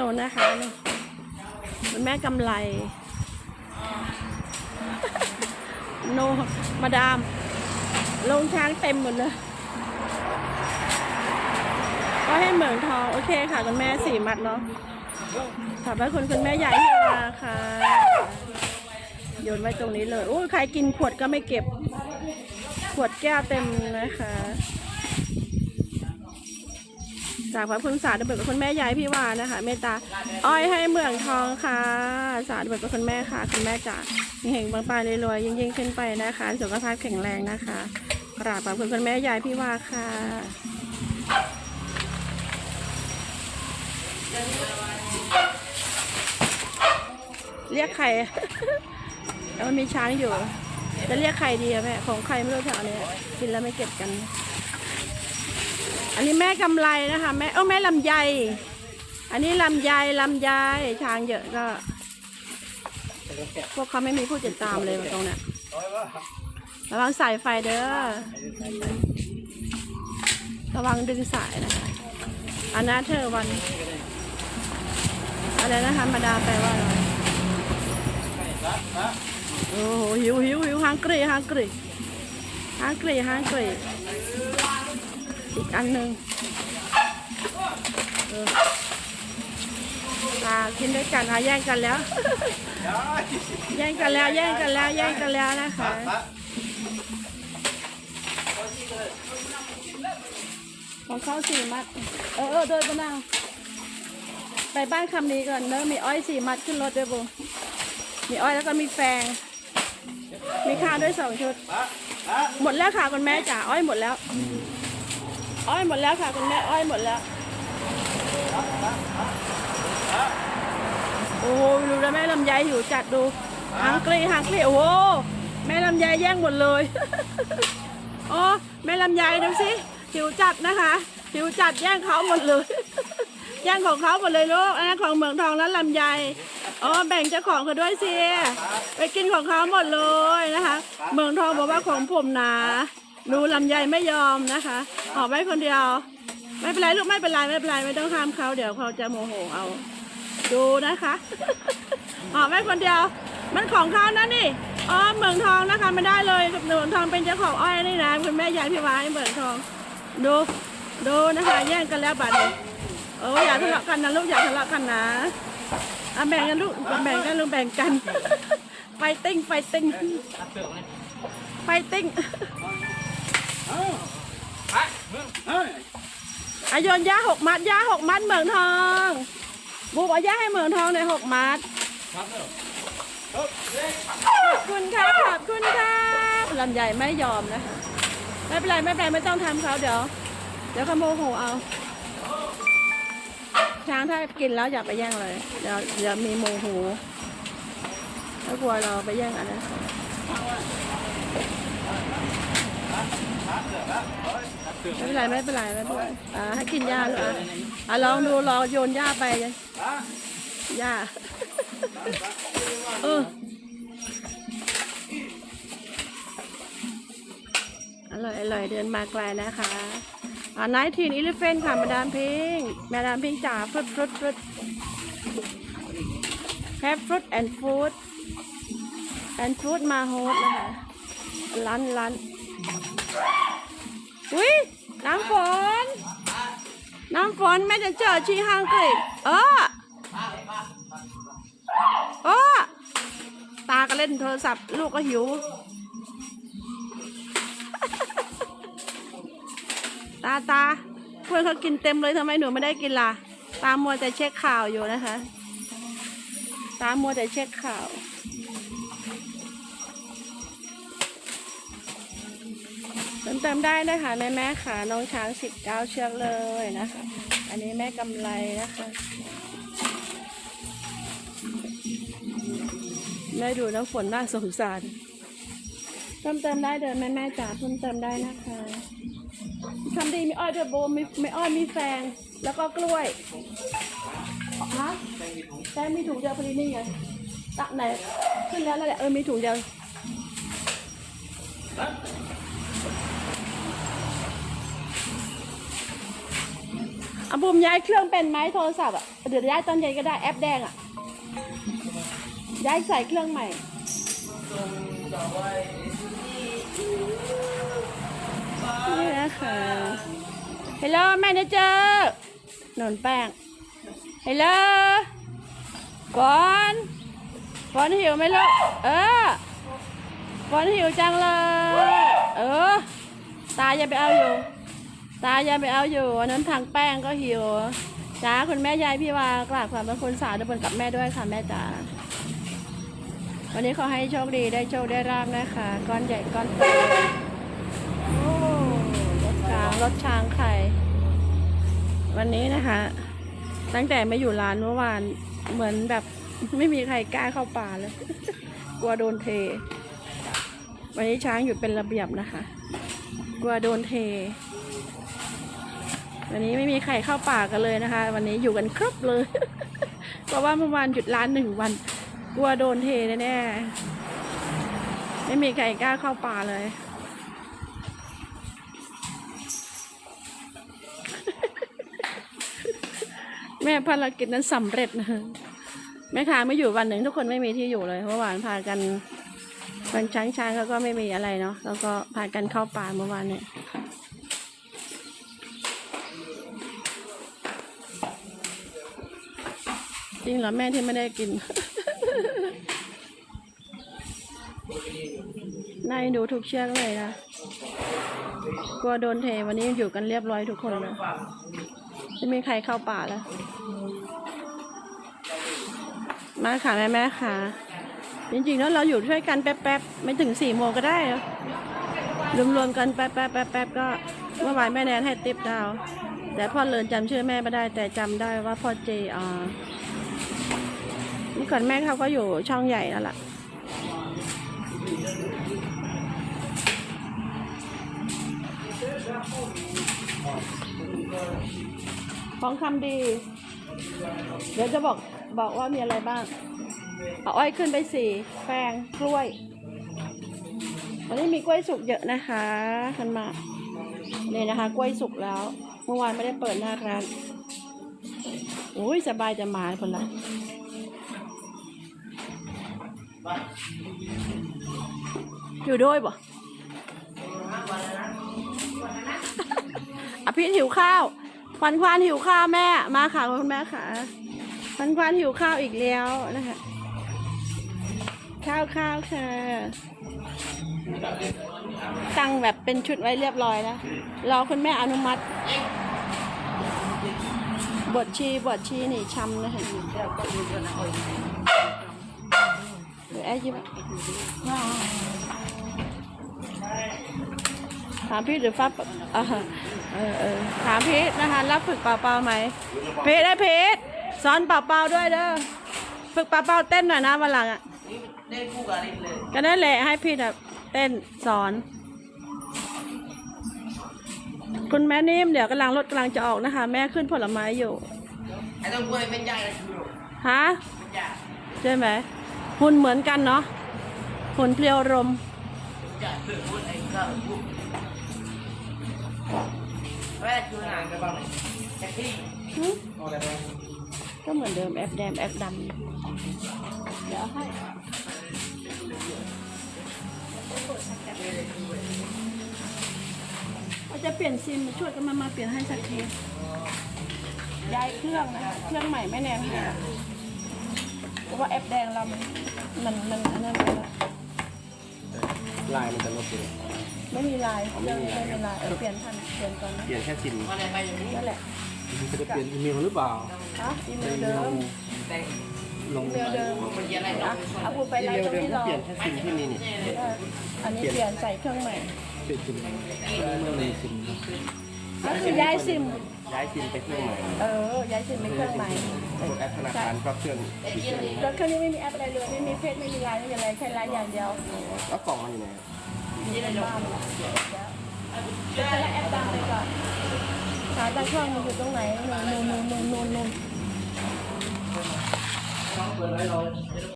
โนนนะคะคุณแม่กำไร โน มาดาม ลงช้างเต็มหมดเลย ก็ให้เหมืองทอง โอเคค่ะคุณแม่สี่มัดเนาะ ขอบพระคุณคุณแม่ใหญ่ที่มาค่ะ โยนไว้ตรงนี้เลย โอ้ใครกินขวดก็ไม่เก็บ ขวดแก้วเต็มนะคะ จากพระคุณสาธุเบิกกับคุณแม่ยายพี่วานะคะเมตตาอ้อยให้เมืองทองค่ะ สาธุเบิกกับคุณแม่ค่ะ คุณแม่จ๋าเฮงๆบางปลายรวยๆยิ่งๆขึ้นไปนะคะ สุขภาพแข็งแรงนะคะกราบขอบคุณคุณแม่ยายพี่วาค่ะเรียกใครแล้วมันมีช้างอยู่ จะเรียกใครดีอะแม่ ของใครไม่รู้แถวเนี้ยกินแล้วไม่เก็บกัน อันนี้แม่กำไรนะคะ แม่เออแม่ลำไย อันนี้ลำไยลำไยช้างเยอะก็ พวกเขาไม่มีผู้ติดตามเลยตรงเนี้ยระวังสายไฟเด้อ ระวังดึงสายนะคะ อันนั้นเธอวัน อะไรนะคะมาดาแปลว่าอะไรโอ้โหหิวหิวหิวฮังกรีฮังกรีฮังกรีฮังกรี อีกอันหนึ่งเอออ่ากินด้วยกันอะแย่งกันแล้ว แย่งกันแล้วแย่งกันแล้วแย่งกันแล้วนะคะของเขาสี่มัด เออเออเดินไปนั่งไปบ้านคำนี้ก่อนเนอะมีอ้อยสี่มัดขึ้นรถด้วยบุมีอ้อยแล้วก็มีแฟง มีข้าวด้วยสองชุด หมดแล้วค่ะคุณแม่จ๋าอ้อยหมดแล้ว อ้อยหมดแล้วค่ะคุณแม่อ้อยหมดแล้วโอ้โหดูแล้วแม่ลำไยหิวจัดดูหางกรีหางกรีโอ้โหแม่ลำไยแย่งหมดเลยโอ้แม่ลำไยดูสิหิวจัดนะคะหิวจัดแย่งเขาหมดเลยแย่งของเขาหมดเลยลูกอันนั้นของเมืองทองนั้นลำไยอ๋อแบ่งเจ้าของเขาด้วยสิไปกินของเขาหมดเลยนะคะ เมืองทองบอกว่าของผมนา ดูลำไยไม่ยอมนะคะออกไว้คนเดียว ไม่เป็นไรลูกไม่เป็นไรไม่เป็นไรไม่ต้องห้ามเขาเดี๋ยวเขาจะโมโหเอา ดูนะคะออกไว้คนเดียว มันของเขานะนี่อ๋อเมืองทองนะคะไม่ได้เลยเมืองทองเป็นเจ้าของอ้อยนี่นะคุณแม่ยายพี่วายเมืองทอง ดูดูนะคะแย่งกันแล้วบัดนี้โอ้อย่าทะเลาะกันนะลูกอย่าทะเลาะกันนะอะแบ่งกันลูกแบ่งกันลูกแบ่งกันไฟติ้งไฟติ้งไฟติ้ง อายนย่าหกมัดย่าหกมัดเหมืองทองบูบเอาย่าให้เหมืองทองในหกมัดขอบคุณค่ะขอบคุณค่ะลำใหญ่ไม่ยอมนะคะไม่เป็นไรไม่เป็นไรไม่ต้องทำเขาเดี๋ยว เดี๋ยวเขาโมโหเอา ช้างถ้ากินแล้วอย่าไปแย่งเลย เดี๋ยวเดี๋ยวมีโมโหถ้ากลัวเราไปแย่งอันนั้น ไม่เป็นไรไม่เป็นไรไม่เป็นไรอ่าให้กินหญ้าลูกอะอะลองดูลองโยนหญ้าไปหญ้าเอออร่อยอร่อยเดินมาไกลนะคะอ่าไนทีนอิลิเฟนค่ะ มาดามพิงมาดามพิงจ๋าฟรุดฟรุดฟรุด have fruit and food and fruit มาโฮสนะคะร้านร้านอุ้ย น้ำฝน น้ำฝนแม่จะเจอชีฮังกฤษเออเออตาก็เล่นโทรศัพท์ ลูกก็หิว ตาตาเพื่อนเขากินเต็มเลยทำไมหนูไม่ได้กินล่ะ ตามัวแต่เช็คข่าวอยู่นะคะ ตามัวแต่เช็คข่าว เติมเติมได้นะคะแม่แม่ขาน้องช้างสิบเก้าเชือกเลยนะคะ อันนี้แม่กำไรนะคะ แม่ดูน้ำฝนน่าสงสารเพิ่มเติมได้เดินแม่แม่จ๋าเพิ่มเติมได้นะคะทำดีมีอ้อยด้วยโบมีไม่อ้อยมีแฟงแล้วก็กล้วยฮะแฟงมีถุงเดียวพอดีนี่ไงตักไหนขึ้นแล้วนั่นแหละเออมีถุงเดียว อาบุมย้ายเครื่องเป็นไหมโทรศัพท์อะเดี๋ยวย้ายตอนเย็นก็ได้แอปแดงอะย้ายใส่เครื่องใหม่นี่นะคะฮัลโหลแม่เนเจอร์หนนแป้งฮัลโหลก่อนก่อนหิวไหมลูกเออก่อนหิวจังเลย เออ ตาอย่าไปเอาอยู่ ตาย่าไปเอาอยู่อันนั้นทางแป้งก็หิวจ้าคุณแม่ยายพี่วากราบขอบพระคุณสาวดำเนินกับแม่ด้วยค่ะแม่จ๋าวันนี้ขอให้โชคดีได้โชคได้ราบนะคะก้อนใหญ่ก้อนโตโอ้รถช้างรถช้างไข่วันนี้นะคะ ตั้งแต่มาอยู่ร้านเมื่อวานเหมือนแบบไม่มีใครกล้าเข้าป่าเลยกลัวโดนเท วันนี้ช้างอยู่เป็นระเบียบนะคะ กลัวโดนเท วันนี้ไม่มีใครเข้าป่ากันเลยนะคะ วันนี้อยู่กันครบเลย เพราะว่าเมื่อวานหยุดร้านหนึ่งวันกลัวโดนเทแน่ๆไม่มีใครกล้าเข้าป่าเลย แม่ภารกิจนั้นสำเร็จนะแม่ค้าไม่อยู่วันหนึ่งทุกคนไม่มีที่อยู่เลยเมื่อวานพากันวันช้างช้างเขาก็ไม่มีอะไรเนาะแล้วก็พากันเข้าป่าเมื่อวานเนี่ย ริงเหรอแม่ที่ไม่ได้กิน นายดูทุกเชือกเลยนะ กลัวโดนเทวันนี้อยู่กันเรียบร้อยทุกคนเลยไม่มีใครเข้าป่าแล้ว มาค่ะแม่แม่ค่ะ จริงๆแล้วเราอยู่ช่วยกันแป๊บๆ ไม่ถึงสี่โมงก็ได้รอรวมๆกันแป๊บๆแป๊บๆก็เมื่อวานแม่แนนให้ติปดาว แต่พ่อเลินจำชื่อแม่ไม่ได้ แต่จำได้ว่าพ่อเจอ่า เมื่อก่อนแม่เขาก็อยู่ช่องใหญ่แล้วล่ะของคำดี เดี๋ยวจะบอกบอกว่ามีอะไรบ้างเอาอ้อยขึ้นไปสี่แปงกล้วย วันนี้มีกล้วยสุกเยอะนะคะมันมาเนี่ยนะคะ กล้วยสุกแล้ว เมื่อวานไม่ได้เปิดหน้าร้านโอ้ยสบายจะมาคนละ อยู่ด้วยบ่อภิหิวข้าวควันควานหิวข้าวแม่ มาค่ะคุณแม่ค่ะควันควานหิวข้าวอีกแล้วนะคะ ข้าวข้าวค่ะ ตั้งแบบเป็นชุดไว้เรียบร้อยแล้ว รอคุณแม่อนุมัติ บทชีบทชีนี่ช้ำนะคะ ดี๋ยวแอร์ยิ้มถามพี่หรือฟ้าเออเออเออถามพีทนะคะ รับฝึกเป่าเป่าไหมพีทได้พีทสอนเป่าเป่าด้วยเด้อ ฝึกเป่าเป่าเต้นหน่อยนะวันหลังอะเล่นคู่กับลินเลยก็นั่นแหละให้พี่แบบเต้นสอน คุณแม่นิ่มเดี๋ยวกำลังรถกำลังจะออกนะคะ แม่ขึ้นผลไม้อยู่ไอ้ต้องกล้วยเป็นใหญ่เลยคือฮะเป็นใหญ่ใช่ไหม หุ่นเหมือนกันเนาะหุ่นเพลียวลมก็เหมือนเดิมแอปแดงแอปดำเดี๋ยวให้เราจะเปลี่ยนซิมช่วยกันมามาเปลี่ยนให้สักทีย้ายเครื่องนะเครื่องใหม่ไม่แน่พี่นะเพราะว่าแอปแดงเรา มันมันมันอันนั้นไปแล้วลายมันจะลบเลย ไม่มีลายเครื่องนี้ไม่มีลายเออเปลี่ยนทันเปลี่ยนก่อนนะเปลี่ยนแค่ซิมมาไหนไปอย่างนี้นั่นแหละมันจะเปลี่ยนอีเมลหรือเปล่าฮะอีเมลเดิม แต่งลงอีเมลเดิมมันเย็นอะไรอะเนาะเอาพูดไปอีไลเมน์ลตรงเดิมที่ก็รอเปลี่ยนแค่ซิมที่นี่นี่เอออันนี้เปลี่ยนใส่เครื่องใหม่ เปลี่ยนซิมเมื่อมีซิมก็คือย้ายซิม ย้ายซิมไปเครื่องใหม่เออย้ายซิมเป็นเครื่องใหม่กดแอปธนาคารก็เครื่องอีกเครื่องหนึ่งรถเครื่องนี้ไม่มีแอปอะไรเลยไม่มีเฟซไม่มีไลน์ไม่มีอะไรแค่ไลน์อย่างเดียวแล้วกล่องมันอยู่ไหนบ้านจะใช้แอปดังไปก่อนหาตาช่องมันอยู่ตรงไหนนู่นนู่นนู่นนู่นนู่น